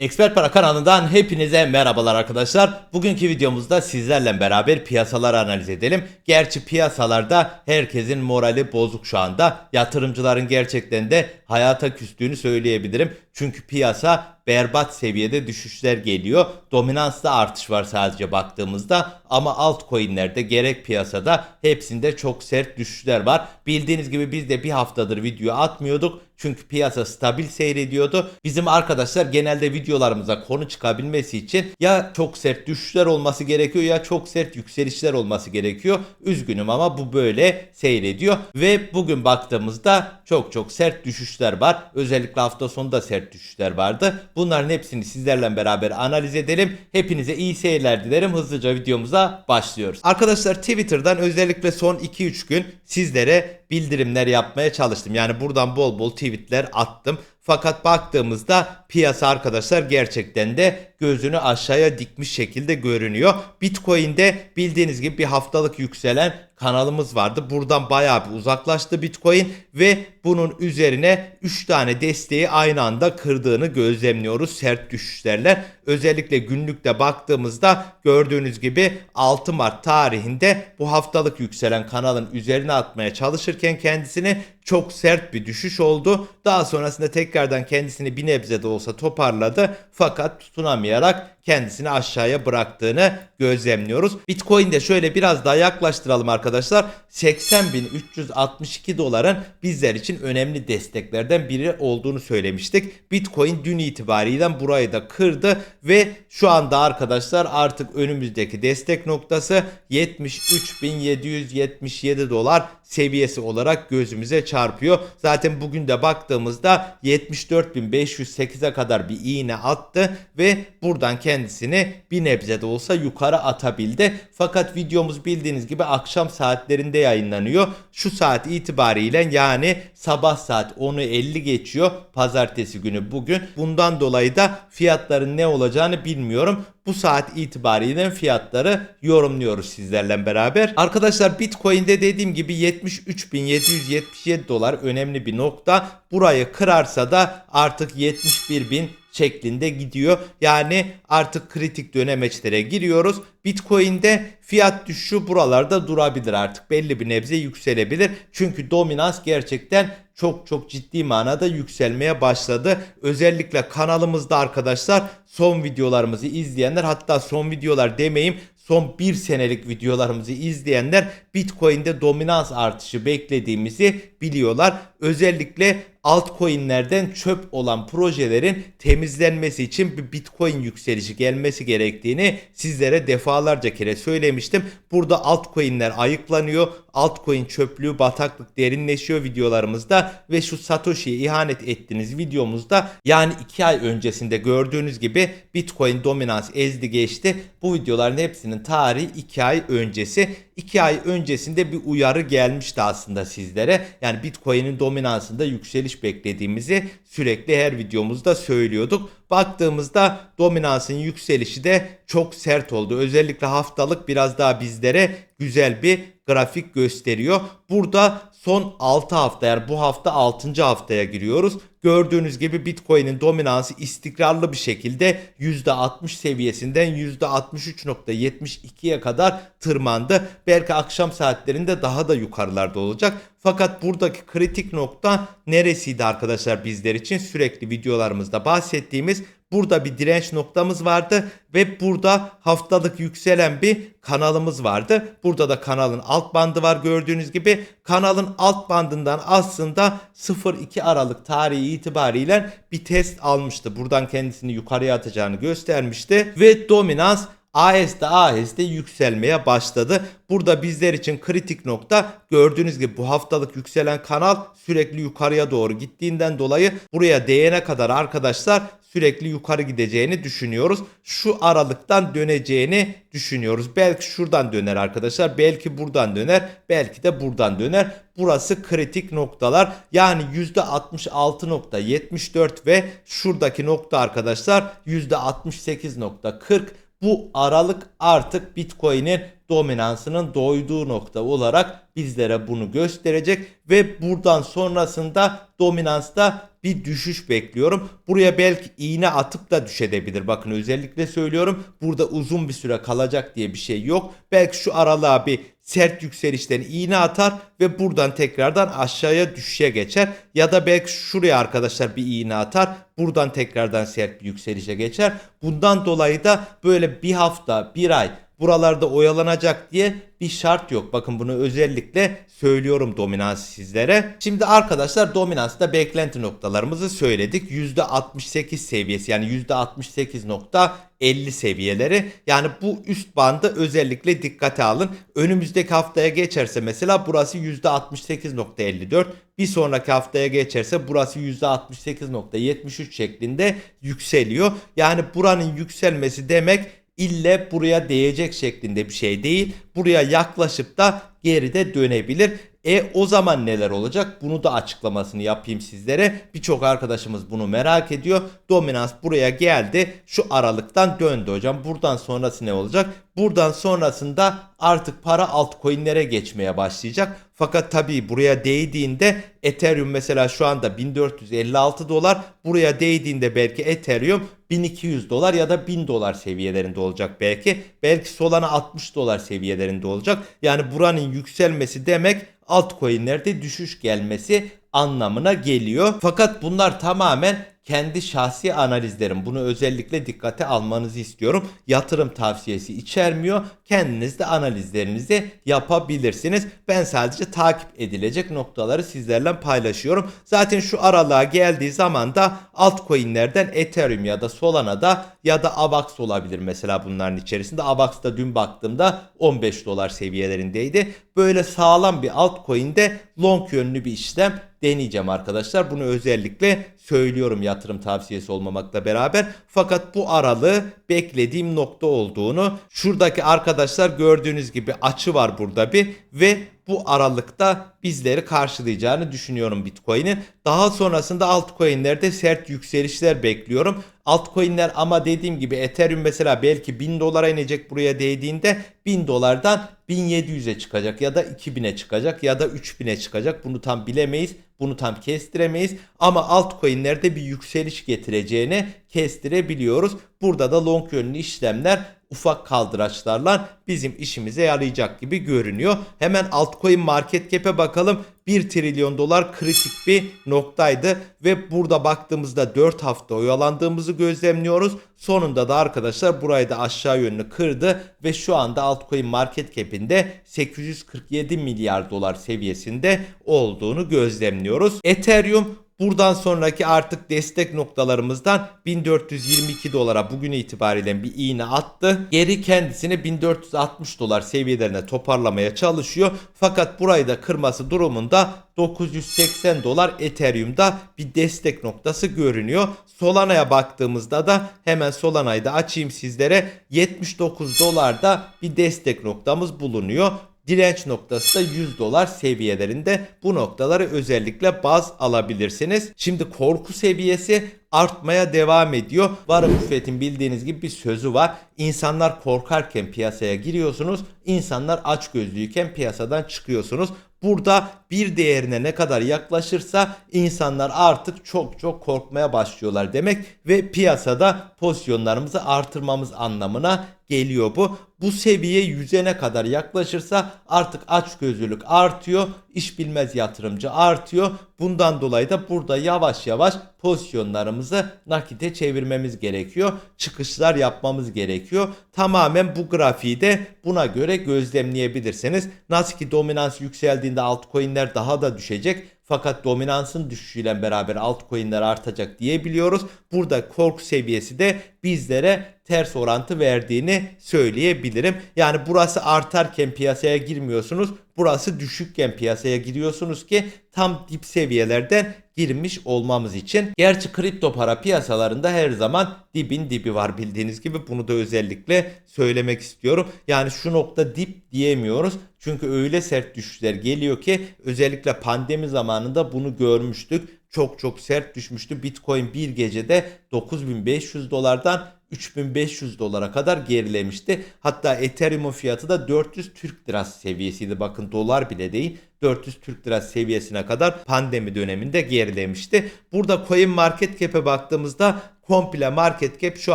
Expert Para kanalından hepinize merhabalar arkadaşlar. Bugünkü videomuzda sizlerle beraber piyasaları analiz edelim. Gerçi piyasalarda herkesin morali bozuk şu anda. Yatırımcıların gerçekten de hayata küstüğünü söyleyebilirim. Çünkü piyasa berbat seviyede düşüşler geliyor. Dominansda artış var sadece baktığımızda ama altcoin'lerde gerek piyasada hepsinde çok sert düşüşler var. Bildiğiniz gibi biz de bir haftadır video atmıyorduk. Çünkü piyasa stabil seyrediyordu. Bizim arkadaşlar genelde videolarımıza konu çıkabilmesi için ya çok sert düşüşler olması gerekiyor ya çok sert yükselişler olması gerekiyor. Üzgünüm ama bu böyle seyrediyor. Ve bugün baktığımızda çok çok sert düşüşler var. Özellikle hafta sonunda sert düşüşler vardı. Bunların hepsini sizlerle beraber analiz edelim. Hepinize iyi seyirler dilerim. Hızlıca videomuza başlıyoruz. Arkadaşlar Twitter'dan özellikle son 2-3 gün sizlere bildirimler yapmaya çalıştım. Yani buradan bol bol tweetler attım. Fakat baktığımızda piyasa arkadaşlar gerçekten de gözünü aşağıya dikmiş şekilde görünüyor. Bitcoin'de bildiğiniz gibi bir haftalık yükselen kanalımız vardı. Buradan bayağı bir uzaklaştı Bitcoin ve bunun üzerine 3 tane desteği aynı anda kırdığını gözlemliyoruz sert düşüşlerle. Özellikle günlükte baktığımızda gördüğünüz gibi 6 Mart tarihinde bu haftalık yükselen kanalın üzerine atmaya çalışırken kendisini çok sert bir düşüş oldu. Daha sonrasında tekrardan kendisini bir nebze de olsa toparladı fakat tutunamayarak kendisini aşağıya bıraktığını gözlemliyoruz. Bitcoin'de şöyle biraz daha yaklaştıralım arkadaşlar. 80.362 doların bizler için önemli desteklerden biri olduğunu söylemiştik. Bitcoin dün itibariyle burayı da kırdı ve şu anda arkadaşlar artık önümüzdeki destek noktası 73.777 dolar seviyesi olarak gözümüze çarpıyor. Zaten bugün de baktığımızda 74.508'e kadar bir iğne attı ve buradan kendisini bir nebze de olsa yukarı atabildi. Fakat videomuz bildiğiniz gibi akşam saatlerinde yayınlanıyor. Şu saat itibariyle yani sabah saat 10'u 50 geçiyor. Pazartesi günü bugün. Bundan dolayı da fiyatların ne olacağını bilmiyorum. Bu saat itibariyle fiyatları yorumluyoruz sizlerle beraber. Arkadaşlar Bitcoin'de dediğim gibi 73.777 dolar önemli bir nokta. Burayı kırarsa da artık 71.000 şeklinde gidiyor. Yani artık kritik dönemeçlere giriyoruz. Bitcoin'de fiyat düşüşü buralarda durabilir artık. Belli bir nebze yükselebilir. Çünkü dominans gerçekten çok çok ciddi manada yükselmeye başladı. Özellikle kanalımızda arkadaşlar son videolarımızı izleyenler hatta son videolar demeyeyim son bir senelik videolarımızı izleyenler Bitcoin'de dominans artışı beklediğimizi biliyorlar. Özellikle altcoin'lerden çöp olan projelerin temizlenmesi için bir Bitcoin yükselişi gelmesi gerektiğini sizlere defalarca kere söylemiştim. Burada altcoin'ler ayıklanıyor. Altcoin çöplüğü, bataklık derinleşiyor videolarımızda ve şu Satoshi'ye ihanet ettiğiniz videomuzda yani 2 ay öncesinde gördüğünüz gibi Bitcoin dominans ezdi geçti. Bu videoların hepsinin tarihi 2 ay öncesi. 2 ay öncesinde bir uyarı gelmişti aslında sizlere. Yani Bitcoin'in dominansında yükseliş beklediğimizi sürekli her videomuzda söylüyorduk. Baktığımızda dominansın yükselişi de çok sert oldu. Özellikle haftalık biraz daha bizlere güzel bir grafik gösteriyor. Burada son 6 hafta yani bu hafta 6. haftaya giriyoruz. Gördüğünüz gibi Bitcoin'in dominansı istikrarlı bir şekilde %60 seviyesinden %63.72'ye kadar tırmandı. Belki akşam saatlerinde daha da yukarılarda olacak. Fakat buradaki kritik nokta neresiydi arkadaşlar bizler için? Sürekli videolarımızda bahsettiğimiz Burada bir direnç noktamız vardı ve burada haftalık yükselen bir kanalımız vardı. Burada da kanalın alt bandı var gördüğünüz gibi. Kanalın alt bandından aslında 0-2 Aralık tarihi itibariyle bir test almıştı. Buradan kendisini yukarıya atacağını göstermişti ve dominans aheste aheste yükselmeye başladı. Burada bizler için kritik nokta gördüğünüz gibi bu haftalık yükselen kanal sürekli yukarıya doğru gittiğinden dolayı buraya değene kadar arkadaşlar sürekli yukarı gideceğini düşünüyoruz. Şu aralıktan döneceğini düşünüyoruz. Belki şuradan döner arkadaşlar. Belki buradan döner. Belki de buradan döner. Burası kritik noktalar. Yani %66.74 ve şuradaki nokta arkadaşlar %68.40 bu aralık artık Bitcoin'in dominansının doyduğu nokta olarak bizlere bunu gösterecek ve buradan sonrasında dominansta bir düşüş bekliyorum. Buraya belki iğne atıp da düşebilir. Bakın özellikle söylüyorum. Burada uzun bir süre kalacak diye bir şey yok. Belki şu aralığa bir sert yükselişten iğne atar ve buradan tekrardan aşağıya düşüşe geçer. Ya da belki şuraya arkadaşlar bir iğne atar. Buradan tekrardan sert bir yükselişe geçer. Bundan dolayı da böyle bir hafta, bir ay buralarda oyalanacak diye bir şart yok. Bakın bunu özellikle söylüyorum dominans sizlere. Şimdi arkadaşlar dominansta beklenti noktalarımızı söyledik. %68 seviyesi yani %68.50 seviyeleri. Yani bu üst bandı özellikle dikkate alın. Önümüzdeki haftaya geçerse mesela burası %68.54. Bir sonraki haftaya geçerse burası %68.73 şeklinde yükseliyor. Yani buranın yükselmesi demek ille buraya değecek şeklinde bir şey değil. Buraya yaklaşıp da geride dönebilir. E o zaman neler olacak? Bunu da açıklamasını yapayım sizlere. Birçok arkadaşımız bunu merak ediyor. Dominans buraya geldi. Şu aralıktan döndü hocam. Buradan sonrası ne olacak? Buradan sonrasında artık para altcoin'lere geçmeye başlayacak. Fakat tabii buraya değdiğinde Ethereum mesela şu anda 1456 dolar. Buraya değdiğinde belki Ethereum 1200 dolar ya da 1000 dolar seviyelerinde olacak belki. Belki Solana 60 dolar seviyelerinde olacak. Yani buranın yükselmesi demek altcoin'lerde düşüş gelmesi anlamına geliyor. Fakat bunlar tamamen kendi şahsi analizlerim. Bunu özellikle dikkate almanızı istiyorum. Yatırım tavsiyesi içermiyor. Kendiniz de analizlerinizi yapabilirsiniz. Ben sadece takip edilecek noktaları sizlerle paylaşıyorum. Zaten şu aralığa geldiği zaman da altcoin'lerden Ethereum ya da Solana'da ya da AVAX olabilir mesela bunların içerisinde. AVAX'da dün baktığımda 15 dolar seviyelerindeydi. Böyle sağlam bir altcoin'de long yönlü bir işlem deneyeceğim arkadaşlar. Bunu özellikle söylüyorum yatırım tavsiyesi olmamakla beraber. Fakat bu aralığı beklediğim nokta olduğunu şuradaki arkadaşlar gördüğünüz gibi açı var burada bir ve bu aralıkta bizleri karşılayacağını düşünüyorum Bitcoin'in. Daha sonrasında altcoin'lerde sert yükselişler bekliyorum. Altcoin'ler ama dediğim gibi Ethereum mesela belki 1000 dolara inecek buraya değdiğinde 1000 dolardan 1700'e çıkacak ya da 2000'e çıkacak ya da 3000'e çıkacak. Bunu tam bilemeyiz. Bunu tam kestiremeyiz ama altcoin'lerde bir yükseliş getireceğini kestirebiliyoruz. Burada da long yönlü işlemler ufak kaldıraçlarla bizim işimize yarayacak gibi görünüyor. Hemen altcoin market cap'e bakalım. 1 trilyon dolar kritik bir noktaydı ve burada baktığımızda 4 hafta oyalandığımızı gözlemliyoruz. Sonunda da arkadaşlar burayı da aşağı yönlü kırdı ve şu anda altcoin market cap'inde 847 milyar dolar seviyesinde olduğunu gözlemliyoruz. Ethereum Buradan sonraki artık destek noktalarımızdan 1422 dolara bugün itibariyle bir iğne attı. Geri kendisini 1460 dolar seviyelerine toparlamaya çalışıyor. Fakat burayı da kırması durumunda 980 dolar Ethereum'da bir destek noktası görünüyor. Solana'ya baktığımızda da hemen Solana'yı da açayım sizlere. 79 dolarda bir destek noktamız bulunuyor. Direnç noktası da 100 dolar seviyelerinde. Bu noktaları özellikle baz alabilirsiniz. Şimdi korku seviyesi artmaya devam ediyor. Warren Buffett'in bildiğiniz gibi bir sözü var. İnsanlar korkarken piyasaya giriyorsunuz. İnsanlar aç gözlüyken piyasadan çıkıyorsunuz. Burada bir değerine ne kadar yaklaşırsa insanlar artık çok çok korkmaya başlıyorlar demek ve piyasada pozisyonlarımızı artırmamız anlamına geliyor bu. Bu seviye yüzene kadar yaklaşırsa artık açgözlülük artıyor, iş bilmez yatırımcı artıyor. Bundan dolayı da burada yavaş yavaş pozisyonlarımızı nakite çevirmemiz gerekiyor. Çıkışlar yapmamız gerekiyor. Tamamen bu grafiği de buna göre gözlemleyebilirsiniz. Nasıl ki dominans yükseldiğinde altcoin'ler daha da düşecek. Fakat dominansın düşüşüyle beraber altcoin'ler artacak diyebiliyoruz. Burada korku seviyesi de bizlere ters orantı verdiğini söyleyebilirim. Yani burası artarken piyasaya girmiyorsunuz. Burası düşükken piyasaya giriyorsunuz ki tam dip seviyelerden girmiş olmamız için. Gerçi kripto para piyasalarında her zaman dibin dibi var bildiğiniz gibi. Bunu da özellikle söylemek istiyorum. Yani şu nokta dip diyemiyoruz. Çünkü öyle sert düşüşler geliyor ki özellikle pandemi zamanında bunu görmüştük çok çok sert düşmüştü. Bitcoin bir gecede 9500 dolardan 3500 dolara kadar gerilemişti. Hatta Ethereum'un fiyatı da 400 Türk lirası seviyesiydi. Bakın dolar bile değil. 400 Türk lirası seviyesine kadar pandemi döneminde gerilemişti. Burada coin market cap'e baktığımızda komple market cap şu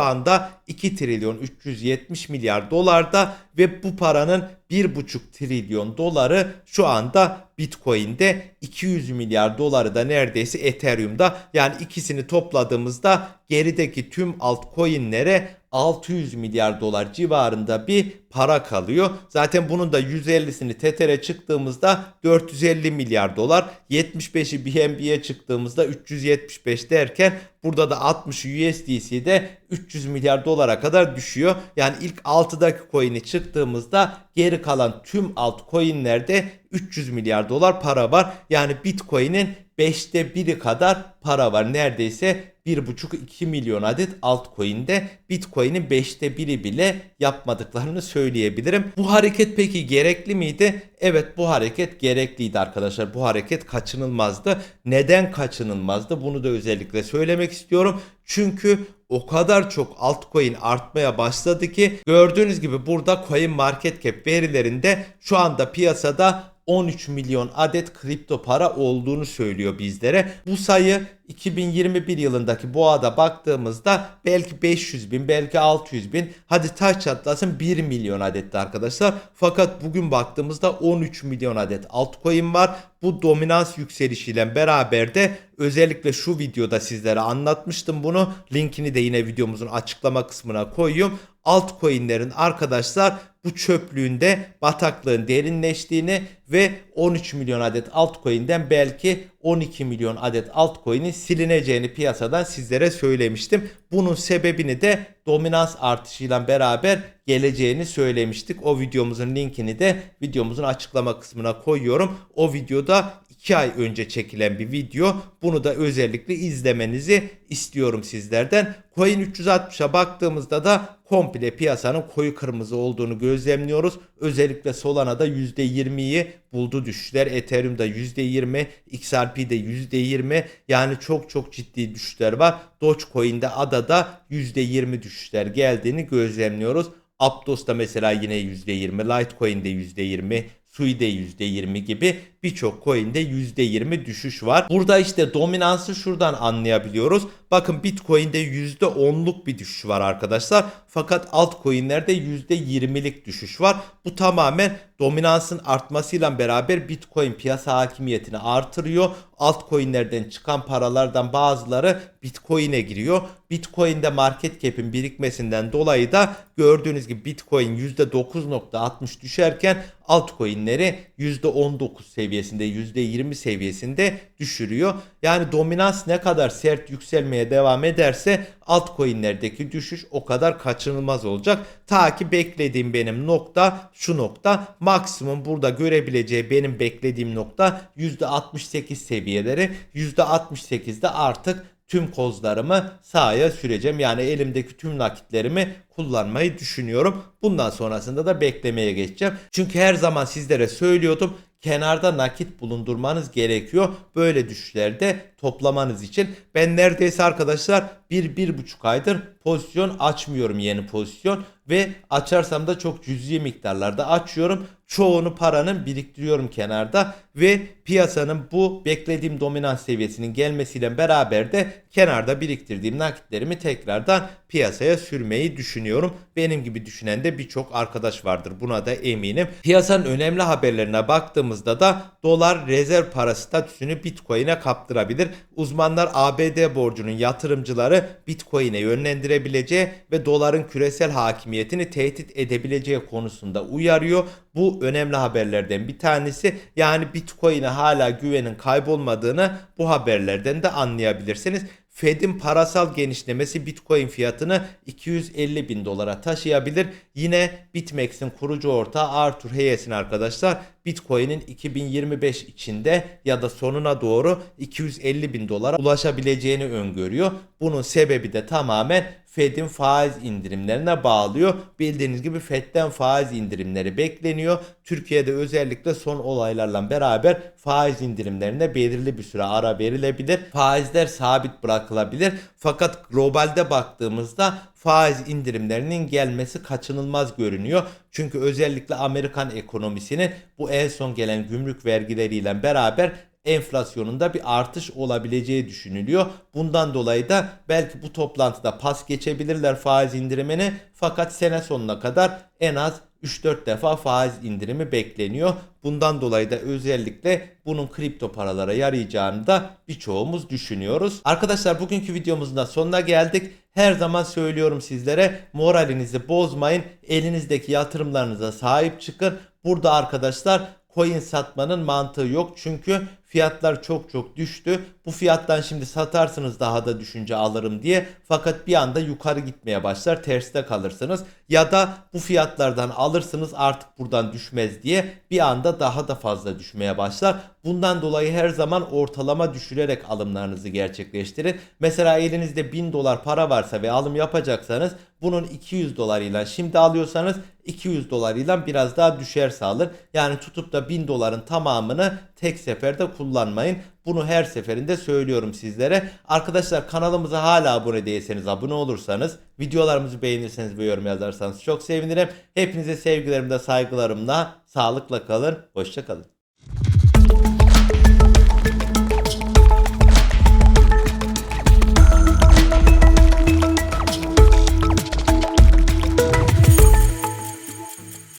anda 2 trilyon 370 milyar dolarda ve bu paranın 1,5 trilyon doları şu anda Bitcoin'de 200 milyar doları da neredeyse Ethereum'da. Yani ikisini topladığımızda gerideki tüm altcoin'lere 600 milyar dolar civarında bir para kalıyor. Zaten bunun da 150'sini Tether'e çıktığımızda 450 milyar dolar. 75'i BNB'ye çıktığımızda 375 derken burada da 60 USDC'de 300 milyar dolara kadar düşüyor. Yani ilk 6'daki coin'i çıktığımızda geri kalan tüm altcoin'lerde 300 milyar dolar para var. Yani Bitcoin'in 5'te 1'i kadar para var. Neredeyse 1,5-2 milyon adet altcoin'de Bitcoin'in 5'te 1'i bile yapmadıklarını söyleyebilirim. Bu hareket peki gerekli miydi? Evet bu hareket gerekliydi arkadaşlar. Bu hareket kaçınılmazdı. Neden kaçınılmazdı? Bunu da özellikle söylemek istiyorum. Çünkü o kadar çok altcoin artmaya başladı ki gördüğünüz gibi burada coin market cap verilerinde şu anda piyasada 13 milyon adet kripto para olduğunu söylüyor bizlere. Bu sayı 2021 yılındaki boğada baktığımızda belki 500 bin belki 600 bin hadi taş çatlasın 1 milyon adetti arkadaşlar. Fakat bugün baktığımızda 13 milyon adet altcoin var. Bu dominans yükselişiyle beraber de özellikle şu videoda sizlere anlatmıştım bunu. Linkini de yine videomuzun açıklama kısmına koyuyorum. Altcoin'lerin arkadaşlar bu çöplüğünde bataklığın derinleştiğini ve 13 milyon adet altcoin'den belki 12 milyon adet altcoin'in silineceğini piyasadan sizlere söylemiştim. Bunun sebebini de dominans artışıyla beraber geleceğini söylemiştik. O videomuzun linkini de videomuzun açıklama kısmına koyuyorum. O videoda 2 ay önce çekilen bir video. Bunu da özellikle izlemenizi istiyorum sizlerden. Coin 360'a baktığımızda da komple piyasanın koyu kırmızı olduğunu gözlemliyoruz. Özellikle Solana'da %20'yi buldu düşüşler. Ethereum'da %20, XRP'de %20 yani çok çok ciddi düşüşler var. Dogecoin'de ADA'da %20 düşüşler geldiğini gözlemliyoruz. Aptos'ta mesela yine %20, Litecoin'de %20, Sui'de %20 gibi birçok coin'de %20 düşüş var. Burada işte dominansı şuradan anlayabiliyoruz. Bakın Bitcoin'de %10'luk bir düşüş var arkadaşlar. Fakat altcoin'lerde %20'lik düşüş var. Bu tamamen dominansın artmasıyla beraber Bitcoin piyasa hakimiyetini artırıyor. Altcoin'lerden çıkan paralardan bazıları Bitcoin'e giriyor. Bitcoin'de market cap'in birikmesinden dolayı da gördüğünüz gibi Bitcoin %9.60 düşerken altcoin'leri %19 seviyesinde %20 seviyesinde düşürüyor. Yani dominans ne kadar sert yükselmeye devam ederse altcoin'lerdeki düşüş o kadar kaçınılmaz olacak. Ta ki beklediğim benim nokta şu nokta maksimum burada görebileceği benim beklediğim nokta %68 seviyeleri. %68'de artık tüm kozlarımı sahaya süreceğim. Yani elimdeki tüm nakitlerimi kullanmayı düşünüyorum. Bundan sonrasında da beklemeye geçeceğim. Çünkü her zaman sizlere söylüyordum kenarda nakit bulundurmanız gerekiyor. Böyle düşüşlerde toplamanız için. Ben neredeyse arkadaşlar bir, bir buçuk aydır pozisyon açmıyorum yeni pozisyon. Ve açarsam da çok cüzi miktarlarda açıyorum. Çoğunu paranın biriktiriyorum kenarda. Ve piyasanın bu beklediğim dominans seviyesinin gelmesiyle beraber de kenarda biriktirdiğim nakitlerimi tekrardan piyasaya sürmeyi düşünüyorum. Benim gibi düşünen de birçok arkadaş vardır. Buna da eminim. Piyasanın önemli haberlerine baktığımızda da dolar rezerv para statüsünü Bitcoin'e kaptırabilir. Uzmanlar ABD borcunun yatırımcıları Bitcoin'e yönlendirebileceği ve doların küresel hakimiyetini tehdit edebileceği konusunda uyarıyor. Bu önemli haberlerden bir tanesi. Yani Bitcoin'e hala güvenin kaybolmadığını bu haberlerden de anlayabilirsiniz. Fed'in parasal genişlemesi Bitcoin fiyatını 250 bin dolara taşıyabilir. Yine BitMEX'in kurucu ortağı Arthur Hayes'in arkadaşlar Bitcoin'in 2025 içinde ya da sonuna doğru 250 bin dolara ulaşabileceğini öngörüyor. Bunun sebebi de tamamen Fed'in faiz indirimlerine bağlıyor. Bildiğiniz gibi Fed'den faiz indirimleri bekleniyor. Türkiye'de özellikle son olaylarla beraber faiz indirimlerine belirli bir süre ara verilebilir. Faizler sabit bırak bırakılabilir. Fakat globalde baktığımızda faiz indirimlerinin gelmesi kaçınılmaz görünüyor. Çünkü özellikle Amerikan ekonomisinin bu en son gelen gümrük vergileriyle beraber enflasyonunda bir artış olabileceği düşünülüyor. Bundan dolayı da belki bu toplantıda pas geçebilirler faiz indirimini fakat sene sonuna kadar en az 3-4 defa faiz indirimi bekleniyor. Bundan dolayı da özellikle bunun kripto paralara yarayacağını da birçoğumuz düşünüyoruz. Arkadaşlar bugünkü videomuzun da sonuna geldik. Her zaman söylüyorum sizlere moralinizi bozmayın. Elinizdeki yatırımlarınıza sahip çıkın. Burada arkadaşlar coin satmanın mantığı yok. Çünkü fiyatlar çok çok düştü. Bu fiyattan şimdi satarsınız daha da düşünce alırım diye. Fakat bir anda yukarı gitmeye başlar. Terste kalırsınız. Ya da bu fiyatlardan alırsınız artık buradan düşmez diye bir anda daha da fazla düşmeye başlar. Bundan dolayı her zaman ortalama düşürerek alımlarınızı gerçekleştirin. Mesela elinizde 1000 dolar para varsa ve alım yapacaksanız bunun 200 dolarıyla şimdi alıyorsanız 200 dolarıyla biraz daha düşerse alır. Yani tutup da 1000 doların tamamını tek seferde kullanmayın. Bunu her seferinde söylüyorum sizlere. Arkadaşlar kanalımıza hala abone değilseniz abone olursanız, videolarımızı beğenirseniz ve yorum yazarsanız çok sevinirim. Hepinize sevgilerimle, saygılarımla, sağlıkla kalın, hoşça kalın.